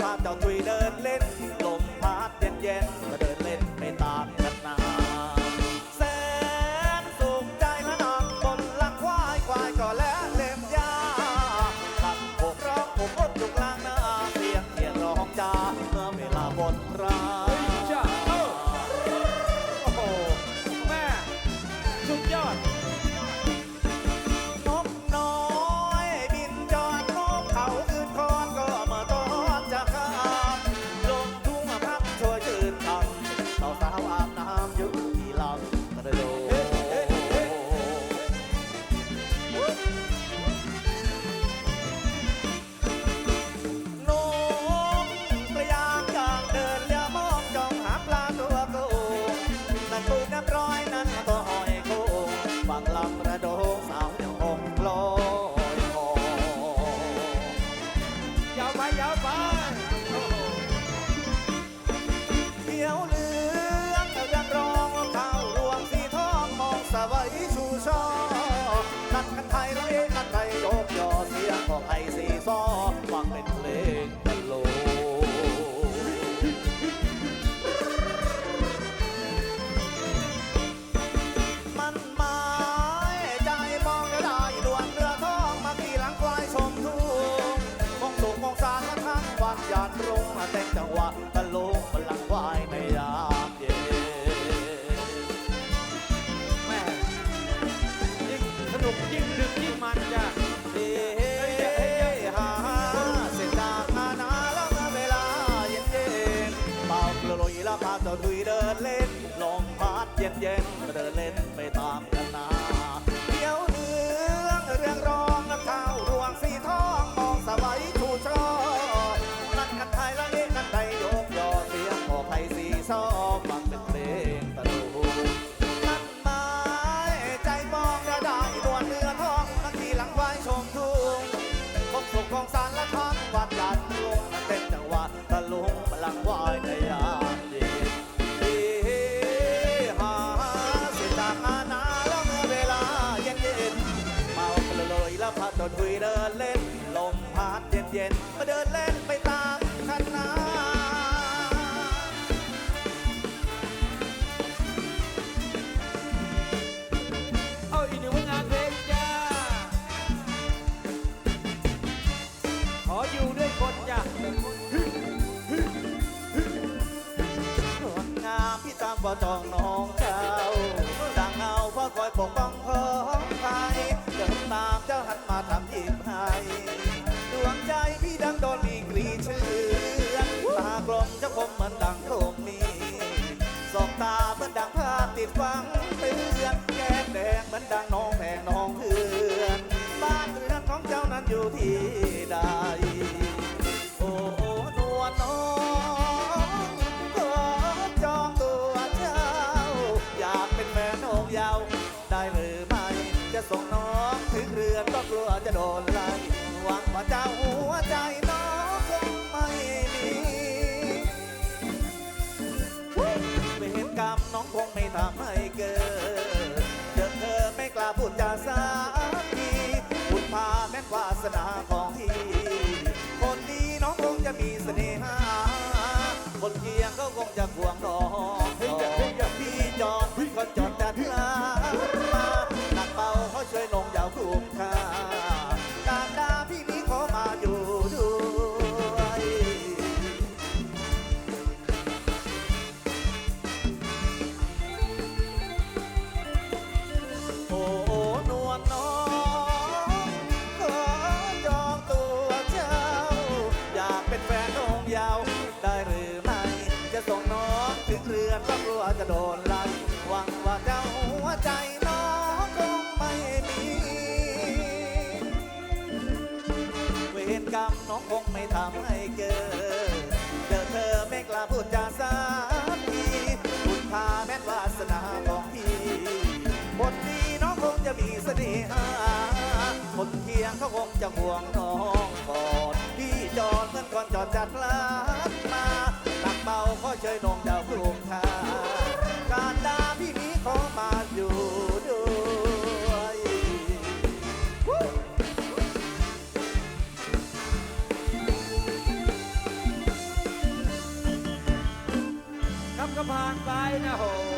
พาเจ้าถุยเดินเล่นลมพัดเย็นๆ ไปยาวไปโอ้โหเขียวเหลือ นุกยิ่งดึกยิ่งมันจ้ะเฮ้ฮาเสด็จจางมานาแล้วเมื่อเวลาเย็นเย็นเป่ากระลุยแล้วพาเจ้าถุยเดินเล่นลมพัดเย็นเย็นเดินเล่นไปตามกัน เย็นมาเดินเล่นไปตามคันนาเอาอีกหนึ่งผลงานเพลงจ้า ขออยู่ด้วยคนจ้ะงามพี่ตามบ่จองน้องเจ้าดังเอาพราะคอยปกป้องของใครเดินตามเจ้าหันมาทำยิ้มให้ โดนไล่หวังว่าเจ้าหัวใจน้องคงไม่มีเวรกรรมน้องคงไม่ทำให้เกิดเจอเธอไม่กล้าพูดจาสักทีบุญพาแม่นวาสนาของพี่คนดีน้องคงจะมีเสน่หา คนเคียงก็คงจะควงน้อง ก็กลัวจะโดนไล่หวังว่าเจ้าหัวใจน้องคงไม่มีเวรกรรมน้องคงไม่ทำให้เกิดเจอเธอไม่กล้าพูดจาสักทีบุญพาแม่นวาสนาของพี่คนดีน้องคงจะมีเสน่หาคนเคียงเขาคงจะห่วงน้องก่อนพี่จอดเหมือนก่อนจอดจัดลามาหนักเบาก็เชยนองดาว ก็ผ่านไปนะโห